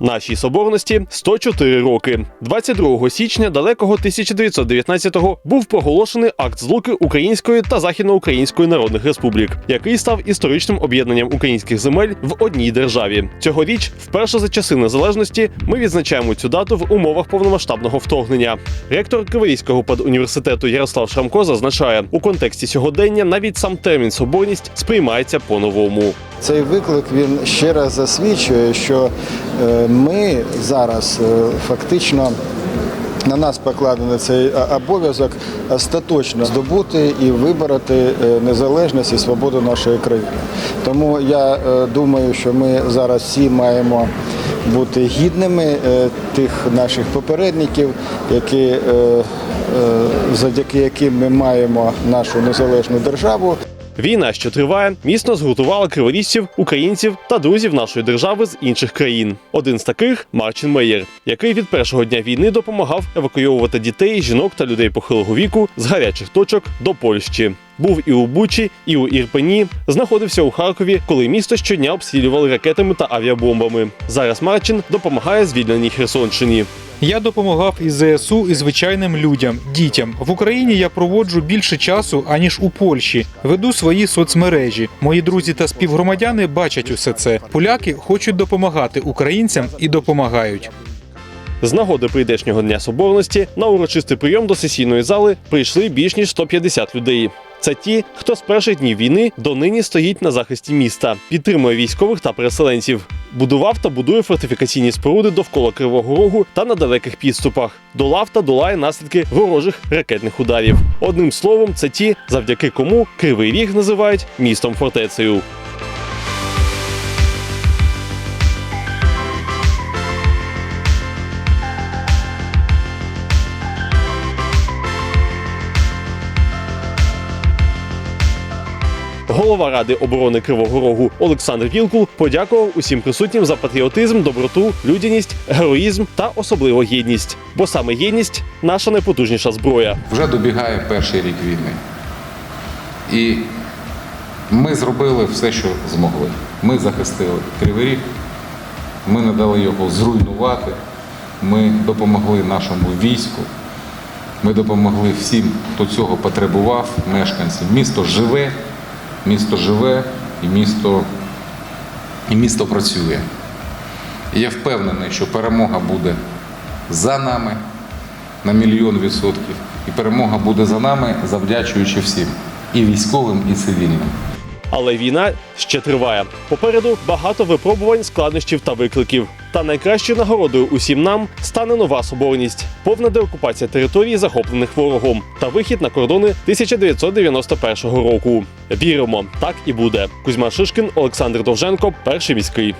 Нашій соборності 104 роки. 22 січня далекого 1919-го був проголошений акт злуки Української та Західноукраїнської народних республік, який став історичним об'єднанням українських земель в одній державі. Цьогоріч, вперше за часи незалежності, ми відзначаємо цю дату в умовах повномасштабного вторгнення. Ректор Криворізького педуніверситету Ярослав Шрамко зазначає, у контексті сьогодення навіть сам термін соборність сприймається по-новому. Цей виклик він ще раз засвідчує, що е, ми зараз е, фактично. На нас покладений цей обов'язок остаточно здобути і вибороти е, незалежність і свободу нашої країни. Тому я е, думаю, що ми зараз всі маємо бути гідними е, тих наших попередників, які, е, е, завдяки яким ми маємо нашу незалежну державу. Війна, що триває, міцно згуртувала криворіжців, українців та друзів нашої держави з інших країн. Один з таких Марчин Меєр, який від першого дня війни допомагав евакуйовувати дітей, жінок та людей похилого віку з гарячих точок до Польщі. Був і у Бучі, і у Ірпені, знаходився у Харкові, коли місто щодня обстрілювали ракетами та авіабомбами. Зараз Марчин допомагає звільненій Херсонщині. Я допомагав і ЗСУ, і звичайним людям, дітям. В Україні я проводжу більше часу, аніж у Польщі. Веду свої соцмережі. Мої друзі та співгромадяни бачать усе це. Поляки хочуть допомагати українцям і допомагають. З нагоди прийдешнього дня соборності на урочистий прийом до сесійної зали прийшли більш ніж 150 людей. Це ті, хто з перших днів війни донині стоїть на захисті міста, підтримує військових та переселенців, будував та будує фортифікаційні споруди довкола Кривого Рогу та на далеких підступах, долав та долає наслідки ворожих ракетних ударів. Одним словом, це ті, завдяки кому Кривий Ріг називають містом фортецею. Голова Ради оборони Кривого Рогу Олександр Вілкул подякував усім присутнім за патріотизм, доброту, людяність, героїзм та особливо єдність. Бо саме єдність наша найпотужніша зброя. Вже добігає перший рік війни. І ми зробили все, що змогли. Ми захистили Кривий Ріг, ми не дали його зруйнувати, ми допомогли нашому війську, ми допомогли всім, хто цього потребував, мешканцям. Місто живе, місто живе і місто, і місто працює. І я впевнений, що перемога буде за нами на мільйон відсотків. І перемога буде за нами, завдячуючи всім і військовим, і цивільним. Але війна ще триває. Попереду багато випробувань, складнощів та викликів. Та найкращою нагородою усім нам стане нова соборність, повна деокупація території, захоплених ворогом, та вихід на кордони 1991 року. Віримо, так і буде. Кузьма Шишкін, Олександр Довженко, перший міський.